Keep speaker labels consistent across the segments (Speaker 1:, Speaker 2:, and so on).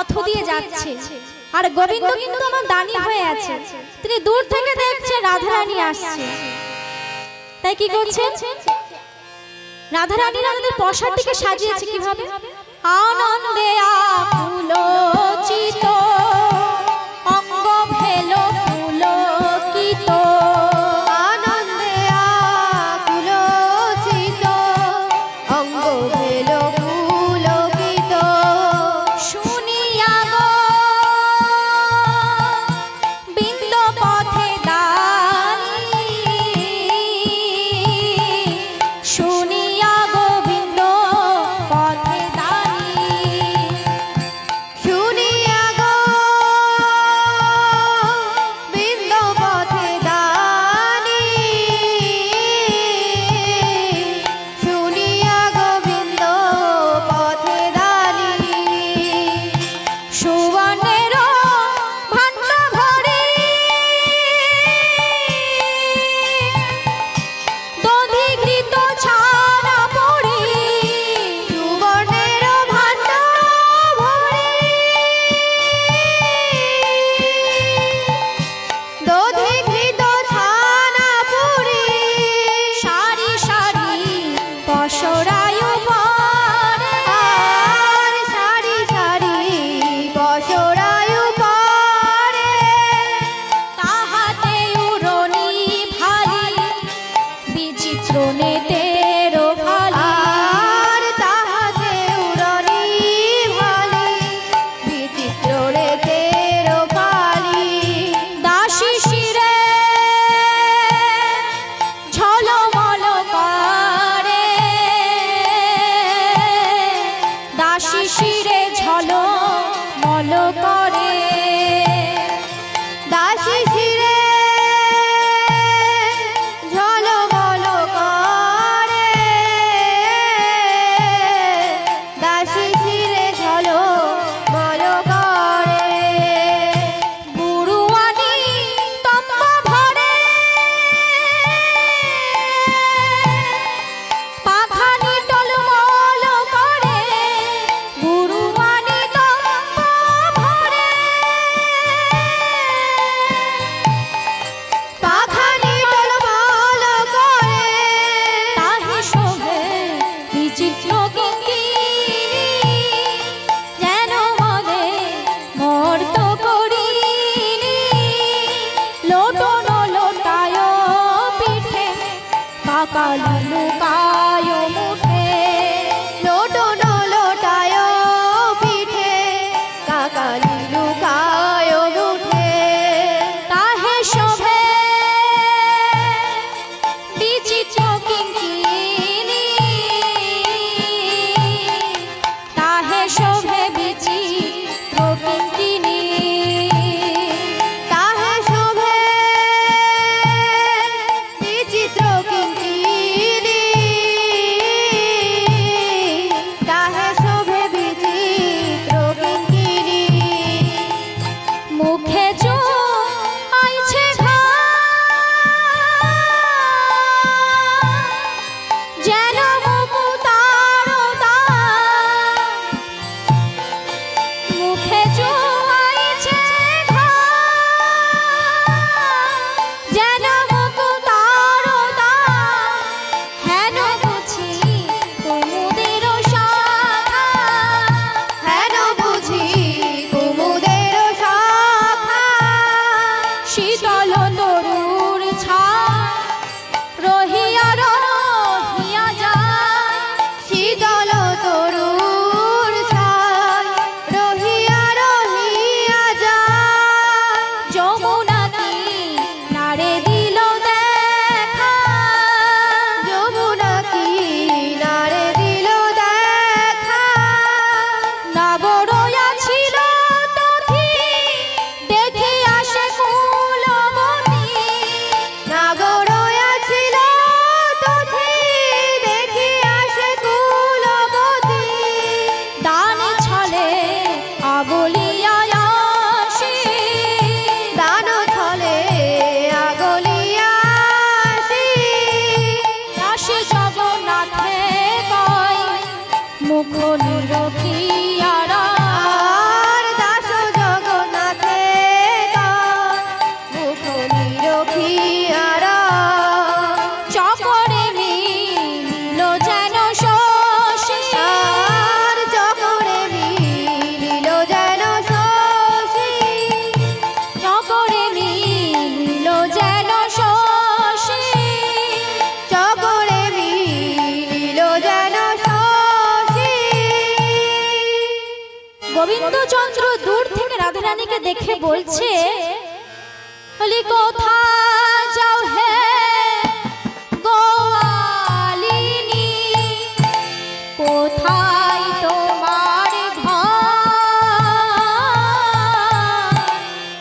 Speaker 1: পথ দিয়ে যাচ্ছে। আর গোবিন্দ কিন্তু আমার দানি হয়ে আছে। তিনি দূর থেকে দেখছে রাধারানী আসছে। তাই কি করছেন? রাধারানীরা আমাদের পশারটিকে সাজিয়েছে কীভাবে? আনন্দে আকুল চিত দেখে বলছে বলি কোথা যাও হে গোয়ালিনী? কোথায় তোমার ঘর?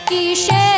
Speaker 1: কিসের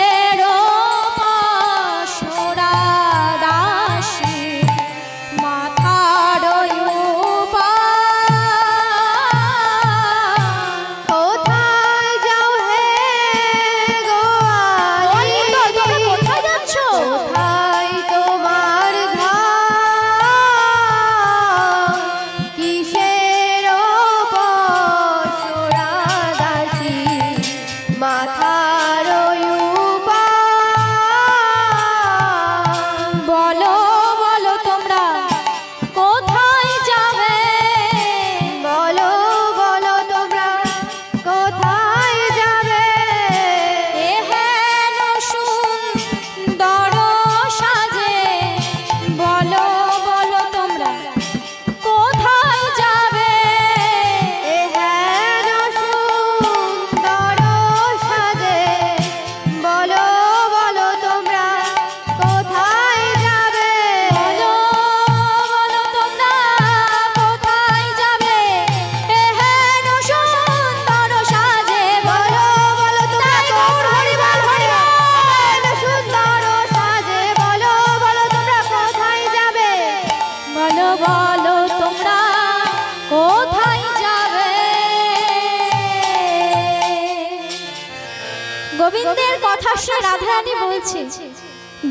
Speaker 1: গোবিন্দের কথা শুনে রাধারানী বলছে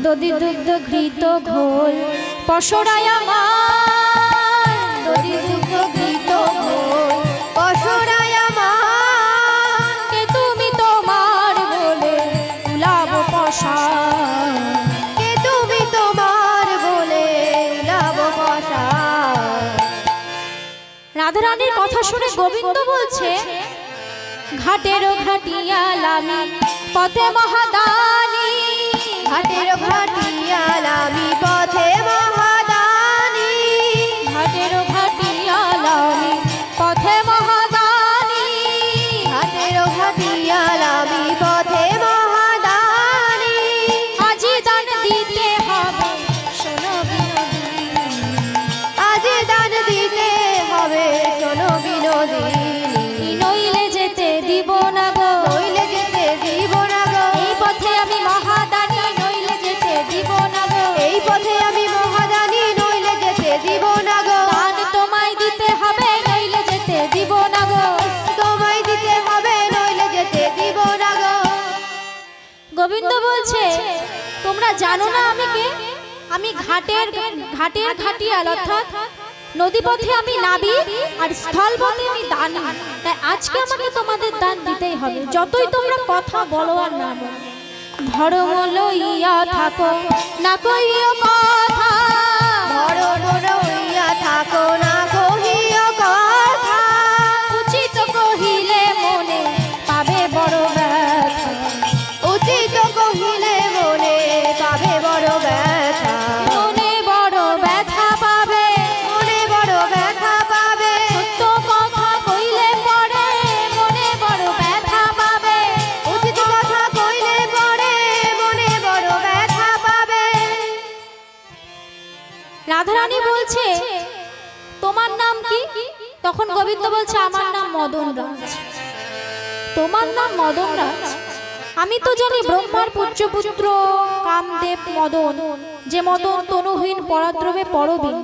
Speaker 1: দদি দুগ্ধ ঘৃত ঘোল পশরায় আমার দদি দুগ্ধ শুনে গোবিন্দ বলছে
Speaker 2: ঘাটের
Speaker 1: ঘাটিয়া লামি পথে মহাদানি।
Speaker 2: ঘাটের ঘাটিয়াল
Speaker 1: গোবিন্দ বলছে, তোমরা জানো না আমি কে? আমি ঘাটের ঘাটের ঘাটিয়াল, অর্থাৎ নদীপথে আমি নাবি আর স্থলপথে আমি দানি। তাই আজকে আমাকে তোমাদের দান দিতেই হবে। যতই তোমরা কথা বলো আর না বলো। ধর্ম লইয়া থাকো, না কইও কথা।
Speaker 2: ধরো রইয়া থাকো, না
Speaker 1: বলছে, আমার নাম মদন রাজ তোমার নাম মদন রাজ আমি তো জানি ব্রহ্মার পুত্র কামদেব মদন, যে মদন তনুহীন পরাদ্রবে পরবীন।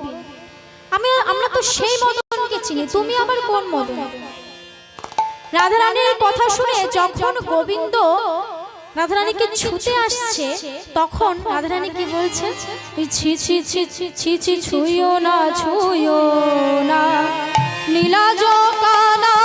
Speaker 1: আমি, আমরা তো সেই মদনকে চিনি, তুমি আবার কোন মদন? রাধারানীর কথা শুনে যখন গোবিন্দ রাধারানীকে ছুতে আসছে, তখন রাধারানী কি বলছে? ছি ছি ছি ছি ছি ছি, ছুঁয়ো না ছুঁয়ো না। নীলাজ কানায়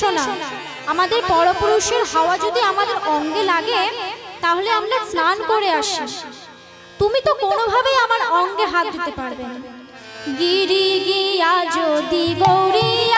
Speaker 1: ছুতে এসো না আমাদের পরপুরুষের হাওয়া যদি আমাদের অঙ্গে লাগে, তাহলে আমরা স্নান করে আসি। তুমি তো কোনোভাবেই আমার অঙ্গে হাত দিতে পারবে না। গিরি গিয়া যদি গৌরী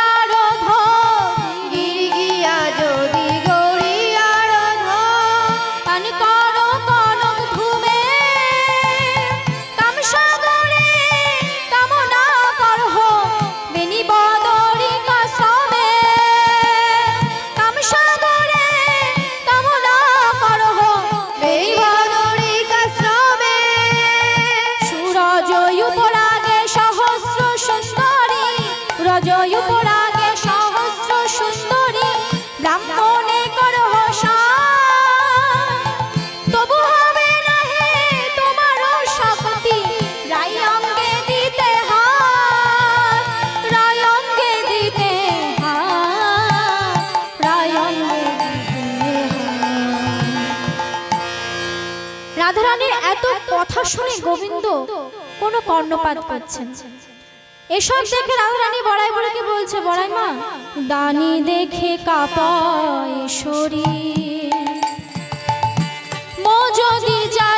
Speaker 1: কথা শুনে গোবিন্দ কোনো কর্ণপাত করছেন। এসব দেখে রাধারানী বড়াই বড়াকে বলছে বড়াই মা দানি দেখে কাপায় শরীর। মো যদি জানিতাম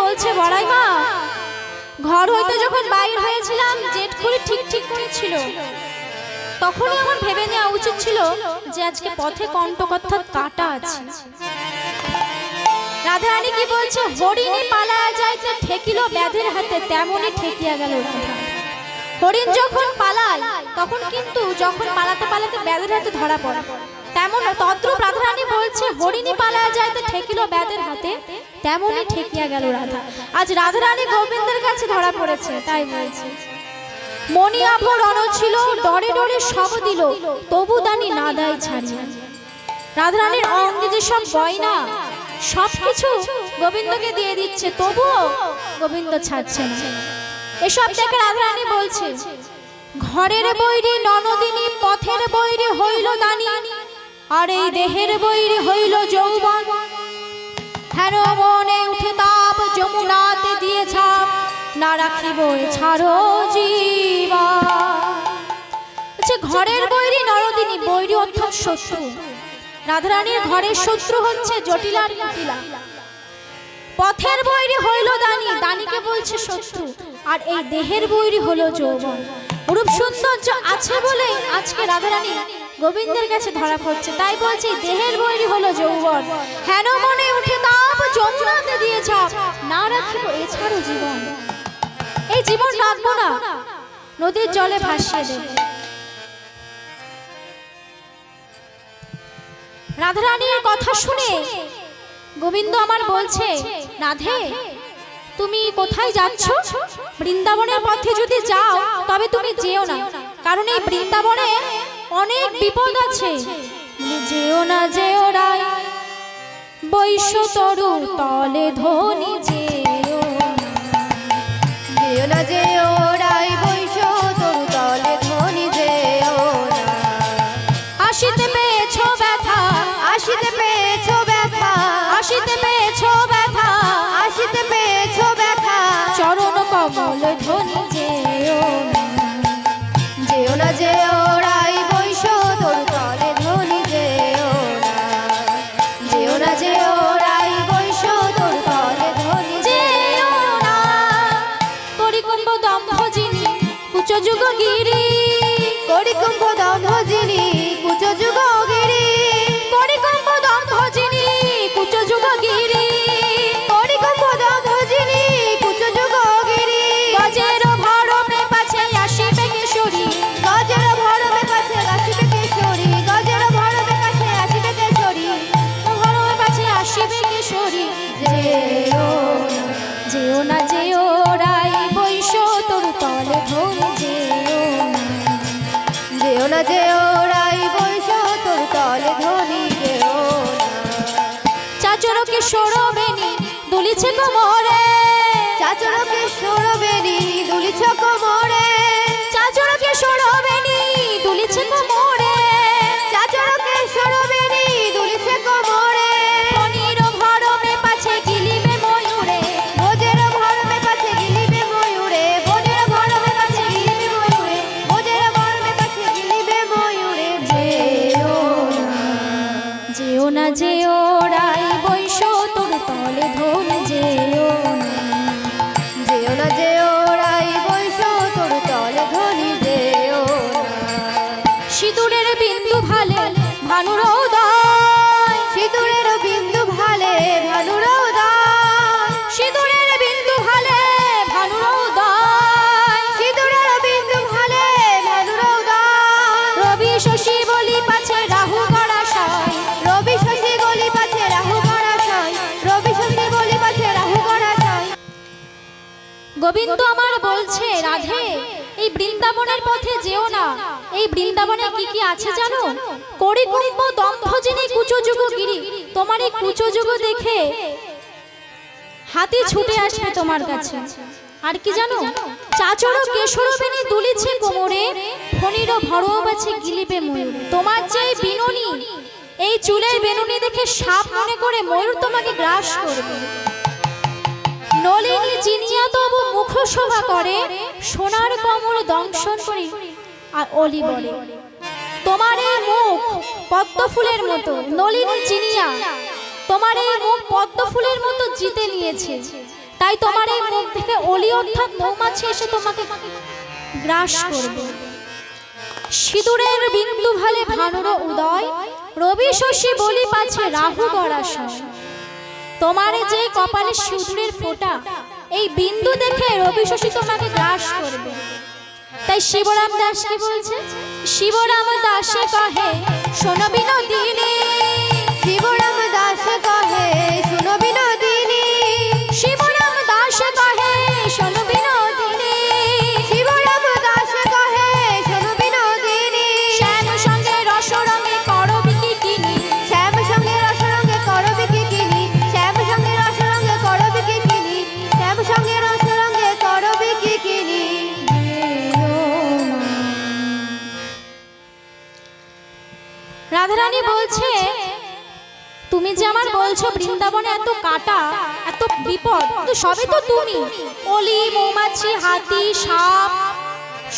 Speaker 1: বলছে, বড়াই মা, ঘর হইতে যখন বাইর হয়েছিলাম, জেঠ খুলে ঠিক ঠিক করেছিল তখনই আমার ভেবে নেওয়া উচিত ছিল যে আজকে পথে কণ্টক কাটা আছে। রাধারানী কি বলছে, হরিণী পালায়া যাইতে ঠেকিল ব্যাধের হাতে, তেমনই ঠেকিয়া গেল। হরিণ যখন পালায়, তখন কিন্তু যখন পালাতে পালাতে ব্যাধের হাতে ধরা পড়ে। তেমন তদ্রুপ রাধারানী বলছে, হরিণী পালায়া যাইতে ঠেকিল ব্যাধের হাতে। তেমনই ঠেকিয়া গেল রাধা। আজ রাধারানী গোবিন্দের কাছে ধরা পড়েছে, তাই বলছে। মণি আভরণ ছিল, ডরে ডরে সব দিল, তবু দানি না দেয় ছাড়িয়া। রাধারানীর অঙ্গে যেসব গয়না সব কিছু গোবিন্দকে দিয়ে দিচ্ছে, তবুও গোবিন্দ ছাড়ছে না। এসব দেখে রাধারানী বলছে, ঘরের বৈরি ননদিনী, পথের বৈরি হইল দানি আর এই দেহের বৈরি হইল যৌবন। হেন মনে উঠে তাপ যমুনাতে দিয়ে ছাপ। না রাখিব এ ছাড়ো জীবা আচ্ছা ঘরের বৈরি নরদিনী বৈরি অর্থাৎ শত্রু। রাধারানীর ঘরের শত্রু হচ্ছে জটিলা কুটিলা। পথের বৈরি হইল দানি দানিকে বলছে শত্রু। আর এই দেহের বৈরি হলো যৌবন। রূপ সৌন্দর্য আছে বলে আজকে রাধারানী গোবিন্দের কাছে ধরা পড়ছে। তাই বলছে, দেহের বৈরি হলো যৌবন। হেন মনে উঠে তাপ যমুনাতে দিয়ে ছাপ। না রাখিব এছাড়াও জীবন। এই জীবন রাখব না। নদীর জলে ভাসিয়ে দেব। রাধারানীর কথা শুনে গোবিন্দ আমার বলছে রাধে তুমি কোথায় যাচ্ছ? বৃন্দাবনের পথে যদি যাও, তবে তুমি যেও না। কারণ এই বৃন্দাবনে অনেক বিপদ আছে। যেও না যেও রায় বৈশ্য তরু তলে ধনী যেও না
Speaker 2: যেও রাই বৈশ তোর তলে ধ্বনি যেও
Speaker 1: চাচরকে সরবেনি দুলিছে কোমরে।
Speaker 2: চাচরকে সরবেনি দুলিছে কোমরে।
Speaker 1: চাচরকে সরবেনি দুলিছে কোমরে। তলে গোবিন্দ আমার বলছে, রাধে, এই বৃন্দাবনের পথে যেও না। এই বৃন্দাবনে কি কি আছে জানো? করি করিকুম্ভ দম্ভজিনী কুচযুগ গিরি তোমার এই কুচযুগ দেখে হাতি ছুটে আসবে তোমার কাছে। আর কি জানো? চাচর কেশরবেনি দুলিছে কোমরে, ফণির ভরম আছে গিলিবে ময়ূর। তোমার যে বিনুনি, এই চুলের বেনুনি দেখে সাপ মনে করে ময়ূর তোমাকে গ্রাস করবে। নলিনী চিনিয়া তবু মুখ শোভা করে, সোনার কমল দংশন করে, আর অলি বলে, তোমার এই মুখ পদ্ম ফুলের মতো, নলিনী চিনিয়া, তোমার এই মুখ পদ্ম ফুলের মতো জিতে নিয়েছে। তাই তোমার এই মুখ থেকে অলি অর্থাৎ মৌমাছি এসে তোমাকে গ্রাস করবে। সিঁদুরের বিন্দু ভালে ভানুর উদয়, রবি শশী বলি পাছে রাহু গড়াশয়। তোমার যে কপালে সিঁদুরের ফোঁটা, এই বিন্দু দেখে রবি শশী তোমাকে গ্রাস করবে। তাই শিবরাম দাস কি বলছে? শিবরাম দাসে কহে শোনো
Speaker 2: শিবরাম
Speaker 1: যে আমার বলছো বৃন্দাবনে এত কাটা, এত বিপদ সবই তো তুমি। অলি, মৌমাছি, হাতি, সাপ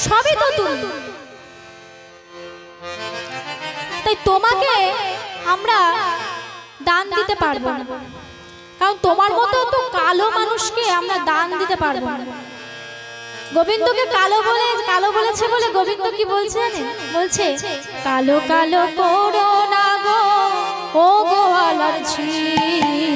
Speaker 1: সবই তো তুমি। তাই তোমাকে আমরা দান দিতে পারব না। কারণ তোমার মতো তো কালো মানুষকে আমরা দান দিতে পারব না। গোবিন্দকে কালো বলে, কালো বলেছে বলে গোবিন্দ কি বলছে বলছে, কালো কালো করো না গো। ও গোয়ালার ছি